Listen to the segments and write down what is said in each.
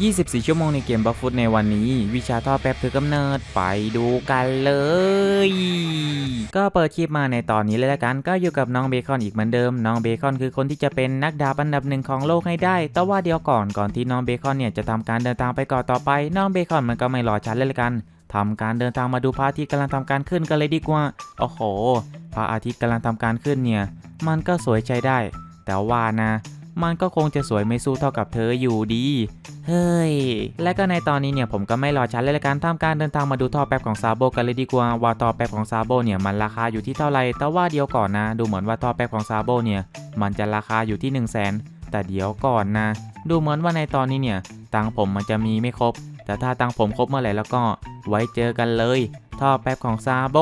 24 ชั่วโมงในเกมบัฟฟุตในวันนี้ วิชาท่อแป๊บถือกำเนิดไปดูกันเลย ก็เปิดคลิปมาในตอนนี้เลยละกัน ก็อยู่กับน้องเบคอนอีกเหมือนเดิม น้องเบคอนคือคนที่จะเป็นนักดาบอันดับหนึ่งของโลกให้ได้ แต่ว่าเดียวก่อนก่อนที่น้องเบคอนเนี่ยจะทำการเดินทางไปเก่อต่อไป น้องเบคอนมันก็ไม่รอช้าเลยละกันทำการเดินทางมาดูพระอาทิตย์กำลังทำการขึ้นกันเลยดีกว่า โอ้โห พระอาทิตย์กำลังทำการขึ้นเนี่ย มันก็สวยใจได้ แต่ว่านะ มันก็คงจะสวยไม่สู้เท่ากับเธออยู่ดี เฮ้ย และก็ในตอนนี้เนี่ยผมก็ไม่รอช้าเลยละกันทำการเดินทางมาดูท่อแป๊บของซาโบกันเลยดีกว่าว่าท่อแป๊บของซาโบเนี่ยมันราคาอยู่ที่เท่าไหร่แต่ว่าเดี๋ยวก่อนนะ ดูเหมือนว่าท่อแป๊บของซาโบเนี่ยมันจะราคาอยู่ที่ 1 0 0 0 0แสนแต่เดี๋ยวก่อนนะ ดูเหมือนว่าในตอนนี้เนี่ยตังผมมันจะมีไม่ครบ แต่ถ้าตังผมครบเมื่อไหร่แล้วก็ไว้เจอกันเลย ท่อแป๊บของซาโบ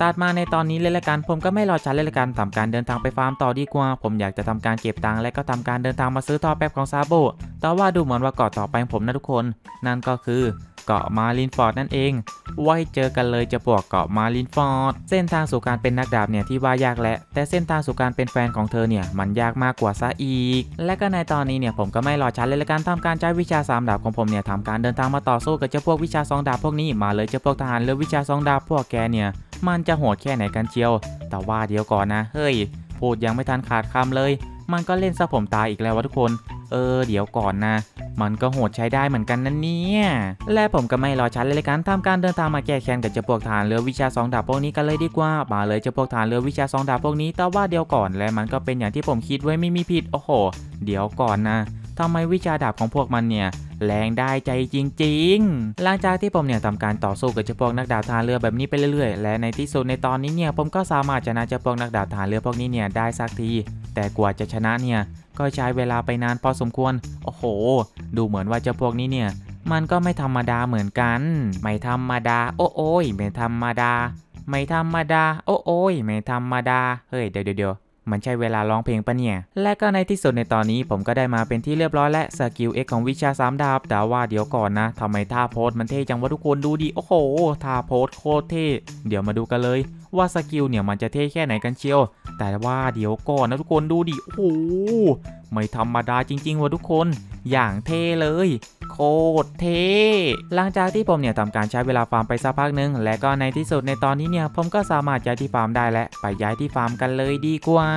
ตัดมาในตอนนี้เลยละกัน ผมก็ไม่รอช้าเลยละกันทำการเดินทางไปฟาร์มต่อดีกว่า ผมอยากจะทำการเก็บตังค์และก็ทำการเดินทางมาซื้อท่อแป๊บของซาโบแต่ว่าดูเหมือนว่าเกาะต่อไปของผมนะทุกคน นั่นก็คือ เกาะมารินฟอร์ดนั่นเอง ไว้เจอกันเลยจะพวกเกาะมารินฟอร์ด เส้นทางสู่การเป็นนักดาบเนี่ยที่ว่ายากแหละแต่เส้นทางสู่การเป็นแฟนของเธอเนี่ยมันยากมากกว่าซะอีก และก็ในตอนนี้เนี่ยผมก็ไม่รอช้าเลยละกันทำการใช้วิชาสามดาบของผมเนี่ยทำการเดินทางมาต่อสู้กับเจ้าพวกวิชาสองดาบพวกนี้มาเลยเจ้าพวกทหารเรือวิชาสองดาบพวกแกเนี่ยมันจะโหดแค่ไหนกันเชียว แต่ว่าเดี๋ยวก่อนนะ เฮ้ย พูดยังไม่ทันขาดคำเลย มันก็เล่นซะผมตายอีกแล้ววะทุกคน เออ เดี๋ยวก่อนนะ มันก็โหดใช้ได้เหมือนกันนั่นเนี่ยและผมก็ไม่รอช้าเลยละกันทำการเดินทางมาแก้แค้นกับเจ้าพวกฐานเรือวิชาสองดาบพวกนี้กันเลยดีกว่ามาเลยเจ้าพวกฐานเรือวิชาสองดาบพวกนี้แต่ว่าเดี๋ยวก่อนและมันก็เป็นอย่างที่ผมคิดไว้ไม่มีผิดโอ้โห เดี๋ยวก่อนนะทำไมวิชาดาบของพวกมันเนี่ยแรงได้ใจจริงๆ หลังจากที่ผมเนี่ยทำการต่อสู้กับเจ้าพวกนักดาบทารเรือแบบนี้ไปเรื่อยๆ และในที่สุดในตอนนี้เนี่ยผมก็สามารถชนะเจ้าพวกนักดาบทารเรือพวกนี้เนี่ยได้สักที แต่กว่าจะชนะเนี่ยก็ใช้เวลาไปนานพอสมควร โอ้โห ดูเหมือนว่าเจ้าพวกนี้เนี่ย มันก็ไม่ธรรมดาเหมือนกัน ไม่ธรรมดา โอ้โอ้ยไม่ธรรมดา ไม่ธรรมดา โอ้โอ้ยไม่ธรรมดา เฮ้ยเดี๋ยวเดี๋ยวมันใช่เวลาร้องเพลงปะเนี่ย และก็ในที่สุดในตอนนี้ผมก็ได้มาเป็นที่เรียบร้อยและสกิลเอ็กของวิชาสามดาบ แต่ว่าเดี๋ยวก่อนนะทำไมท่าโพสมันเท่จังวะทุกคนดูดิ โอ้โห ท่าโพสโคตรเท่ เดี๋ยวมาดูกันเลย ว่าสกิลเนี่ยมันจะเท่แค่ไหนกันเชียว แต่ว่าเดี๋ยวก่อนนะทุกคนดูดิ โอ้โห ไม่ธรรมดาจริงๆว่ะทุกคน อย่างเท่เลย โคตรเท่หลังจากที่ผมเนี่ยทำการใช้เวลาฟาร์มไปสักพักหนึ่งและก็ในที่สุดในตอนนี้เนี่ยผมก็สามารถย้ายที่ฟาร์มได้และไปย้ายที่ฟาร์มกันเลยดีกว่า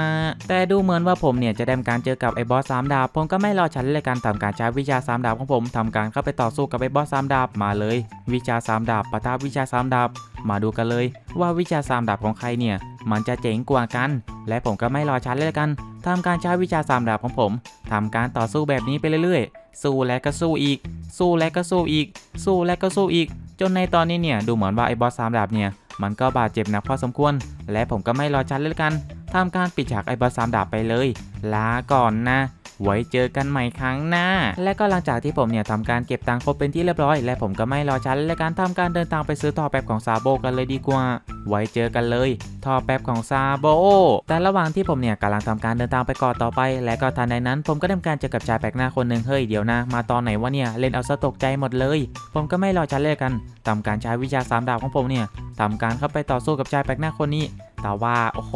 แต่ดูเหมือนว่าผมเนี่ยจะได้การเจอกับไอ้บอสสามดาบผมก็ไม่รอฉันเลยการทำการใช้วิชาสามดาบของผมทำการเข้าไปต่อสู้กับไอ้บอสสามดาบมาเลย วิชาสามดาบปะทะวิชาสามดาบมาดูกันเลย ว่าวิชาสามดาบของใครเนี่ยมันจะเจ๋งกว่ากัน และผมก็ไม่รอช้าเลยละกันทำการใช้วิชาสามดาบของผมทำการต่อสู้แบบนี้ไปเรื่อยๆ สู้และก็สู้อีก สู้และก็สู้อีก สู้และก็สู้อีก จนในตอนนี้เนี่ยดูเหมือนว่าไอ้บอสสามดาบเนี่ยมันก็บาดเจ็บหนักพอสมควร และผมก็ไม่รอช้าเลยละกันทำการปิดฉากไอ้บอสสามดาบไปเลย ลาก่อนนะ ไว้เจอกันใหม่ครั้งหน้า และก็หลังจากที่ผมเนี่ยทำการเก็บตังค์ครบเป็นที่เรียบร้อย และผมก็ไม่รอช้าและการทำการเดินทางไปซื้อท่อแป๊บของซาโบกันเลยดีกว่า ไว้เจอกันเลยท่อแป๊บของซาโบแต่ระหว่างที่ผมเนี่ยกำลังทำการเดินทางไปเกาะต่อไป และก็ทันใดนั้น ผมก็ทำการเจอกับชายแปลกหน้าคนหนึ่งเฮ้ยเดี๋ยวนะ มาตอนไหนวะเนี่ยเล่นเอาซะตกใจหมดเลย ผมก็ไม่รอช้าเลยกันทำการใช้วิชาสามดาบของผมเนี่ยทำการเข้าไปต่อสู้กับชายแปลกหน้าคนนี้ แต่ว่าโอ้โห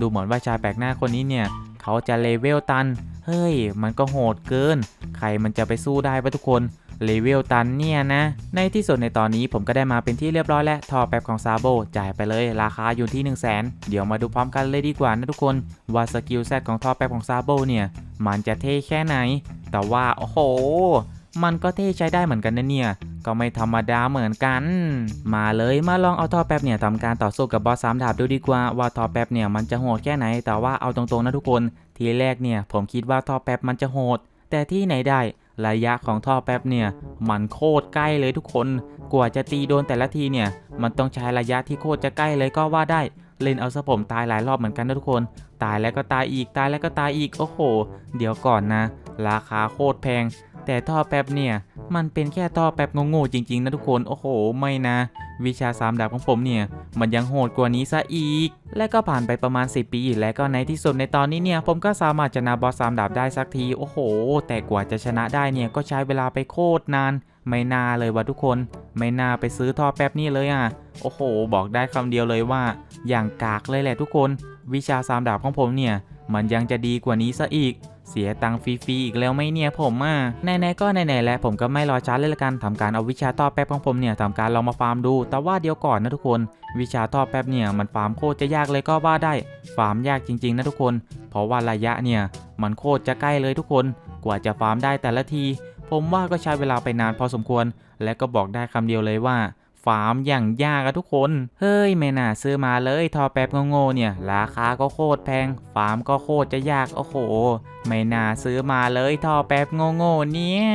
ดูเหมือนว่าชายแปลกหน้าคนนี้เนี่ยเขาจะเลเวลตัน เฮ้ย มันก็โหดเกิน ใครมันจะไปสู้ได้ปะทุกคน เลเวลตันเนี่ยนะ ในที่สุดในตอนนี้ผมก็ได้มาเป็นที่เรียบร้อยแล้ว ทอแป๊บของซาโบ จ่ายไปเลย ราคาอยู่ที่ 1 0 0 0 0แสนเดี๋ยวมาดูพร้อมกันเลยดีกว่านะทุกคน ว่าสกิลแซดของทอแป๊บของซาโบเนี่ย มันจะเท่แค่ไหน แต่ว่า โอ้โห มันก็เท่ใช้ได้เหมือนกันนะเนี่ยก็ไม่ธรรมดาเหมือนกัน มาเลยมาลองเอาทอแป๊บเนี่ยทำการต่อสู้กับบอสสามดาบดูดีกว่าว่าทอแป๊บเนี่ยมันจะโหดแค่ไหน แต่ว่าเอาตรงๆนะทุกคน ทีแรกเนี่ยผมคิดว่าท่อแป๊บมันจะโหด แต่ที่ไหนได้ระยะของท่อแป๊บเนี่ยมันโคตรใกล้เลยทุกคน กว่าจะตีโดนแต่ละทีเนี่ยมันต้องใช้ระยะที่โคตรจะใกล้เลยก็ว่าได้ เล่นเอาสะผมตายหลายรอบเหมือนกันนะทุกคน ตายแล้วก็ตายอีกตายแล้วก็ตายอีกโอ้โห เดี๋ยวก่อนนะ ราคาโคตรแพง แต่ท่อแป๊บเนี่ย มันเป็นแค่ท่อแป๊บโง่ๆจริง ๆ นะทุกคน โอ้โห ไม่นะ วิชาสามดาบของผมเนี่ย มันยังโหดกว่านี้ซะอีก และก็ผ่านไปประมาณ 10 ปี และก็ในที่สุดในตอนนี้เนี่ย ผมก็สามารถชนะบอสสามดาบได้สักที โอ้โห แต่กว่าจะชนะได้เนี่ย ก็ใช้เวลาไปโคตรนาน ไม่น่าเลยว่ะทุกคน ไม่น่าไปซื้อท่อแป๊บนี่เลยอะ โอ้โห บอกได้คำเดียวเลยว่า อย่างกากเลยแหละทุกคน วิชาสามดาบของผมเนี่ย มันยังจะดีกว่านี้ซะอีก เสียตังค์ฟรีๆอีกแล้วไหมเนี่ยผมอะไหนๆก็ไหนๆแล้วผมก็ไม่รอช้าเลยละกันทำการเอาวิชาท่อแป๊บของผมเนี่ยทำการลองมาฟาร์มดู แต่ว่าเดี๋ยวก่อนนะทุกคน วิชาท่อแป๊บเนี่ยมันฟาร์มโคตรจะยากเลยก็ว่าได้ ฟาร์มยากจริง ๆ นะทุกคน เพราะว่าระยะเนี่ยมันโคตรจะใกล้เลยทุกคน กว่าจะฟาร์มได้แต่ละที ผมว่าก็ใช้เวลาไปนานพอสมควร และก็บอกได้คำเดียวเลยว่าฟาร์มอย่างยากอะทุกคน เฮ้ยไม่น่าซื้อมาเลยทอแป๊บโง่ๆเนี่ย ราคาก็โคตรแพง ฟาร์มก็โคตรจะยาก โอ้โห ไม่น่าซื้อมาเลยทอแป๊บโง่ๆเนี่ย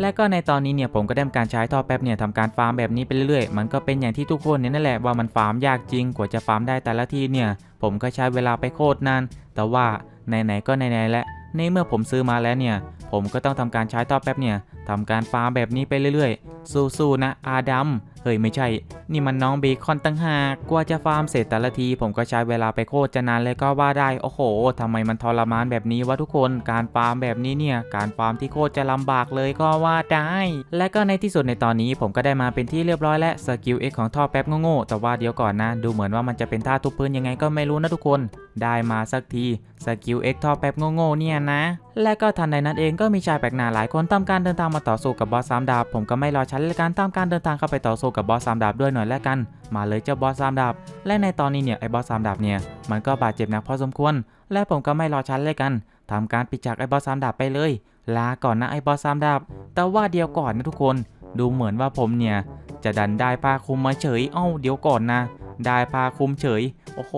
และก็ในตอนนี้เนี่ยผมก็ได้ทำการใช้ท่อแป๊บเนี่ยทำการฟาร์มแบบนี้ไปเรื่อยๆ มันก็เป็นอย่างที่ทุกคนเนี่ยนั่นแหละว่ามันฟาร์มยากจริงกว่าจะฟาร์มได้แต่ละทีเนี่ย ผมก็ใช้เวลาไปโคตรนานแต่ว่าไหนๆก็ไหนๆและในเมื่อผมซื้อมาแล้วเนี่ย ผมก็ต้องทำการใช้ท่อแป๊บเนี่ยทำการฟาร์มแบบนี้ไปเรื่อยๆ สู้ๆนะอาดัม เฮ้ยไม่ใช่ นี่มันน้องเบคอนตั้งหาก กว่าจะฟาร์มเสร็จแต่ละที ผมก็ใช้เวลาไปโคตรจะนานเลยก็ว่าได้ โอ้โหทำไมมันทรมานแบบนี้วะทุกคน การฟาร์มแบบนี้เนี่ย การฟาร์มที่โคตรจะลำบากเลยก็ว่าได้ และก็ในที่สุดในตอนนี้ผมก็ได้มาเป็นที่เรียบร้อยและสกิลเอ็กของท่อแป๊บโง่ๆแต่ว่าเดี๋ยวก่อนนะ ดูเหมือนว่ามันจะเป็นท่าทุบพื้นยังไงก็ไม่รู้นะทุกคน ได้มาสักทีสกิลเอ็กท่อแป๊บโง่ๆเนี่ยนะ และก็ทันใดนั้นเองก็มีชายแปลกหน้าหลายคนทำการเดินทางมาต่อสู้กับบอสสามดาบ ผมก็ไม่รอช้าเลยการตามการเดินทางเข้าไปต่อสู้กับบอสสามดาบด้วยหน่อยแล้วกัน มาเลยเจ้าบอสสามดาบ และในตอนนี้เนี่ยไอ้บอสสามดาบเนี่ยมันก็บาดเจ็บหนักพอสมควร และผมก็ไม่รอช้าเลยกันทำการปิดฉากไอ้บอสสามดาบไปเลย ลาก่อนนะไอ้บอสสามดาบ แต่ว่าเดียวก่อนนะทุกคน ดูเหมือนว่าผมเนี่ยจะดันได้ผ้าคลุมมาเฉย เอ้าเดี๋ยวก่อนนะ ได้ผ้าคลุมเฉย โอ้โห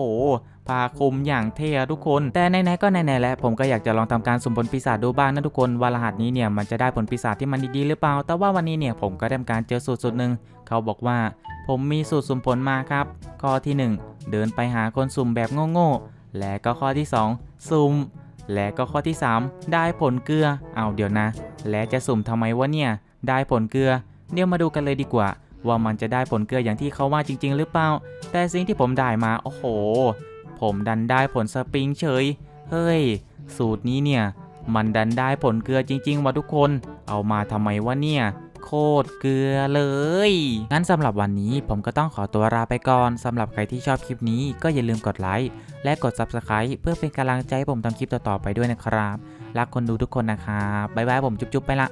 ผ้าคุมอย่างเท่อะทุกคน แต่ไหนๆก็ไหนๆแล้วผมก็อยากจะลองทำการสุ่มผลปีศาจดูบ้างนะทุกคนว่ารหัสนี้เนี่ยมันจะได้ผลปีศาจที่มันดีๆหรือเปล่า แต่ว่าวันนี้เนี่ยผมก็ได้ทำการเจอสูตรสูตรหนึ่งเขาบอกว่า ผมมีสูตรสุ่มผลมาครับ ข้อที่ 1 เดินไปหาคนสุ่มแบบโง่ๆและก็ข้อที่ 2 สุ่มและก็ข้อที่ 3 ได้ผลเกลือ เอาเดี๋ยวนะ และจะสุ่มทำไมวะเนี่ย ได้ผลเกลือ เดี๋ยวมาดูกันเลยดีกว่า ว่ามันจะได้ผลเกลืออย่างที่เขาว่าจริง ๆ หรือเปล่า แต่สิ่งที่ผมได้มา โอ้โห ผมดันได้ผลสปริงเฉย เฮ้ย สูตรนี้เนี่ย มันดันได้ผลเกลือจริงๆว่ะทุกคน เอามาทำไมวะเนี่ย โคตรเกลือเลย งั้นสำหรับวันนี้ผมก็ต้องขอตัวลาไปก่อนสำหรับใครที่ชอบคลิปนี้ก็อย่าลืมกดไลค์และกด Subscribe เพื่อเป็นกำลังใจให้ผมทำคลิปต่อๆไปด้วยนะครับ รักคนดูทุกคนนะครับบ๊ายบายผมจุ๊บๆไปละ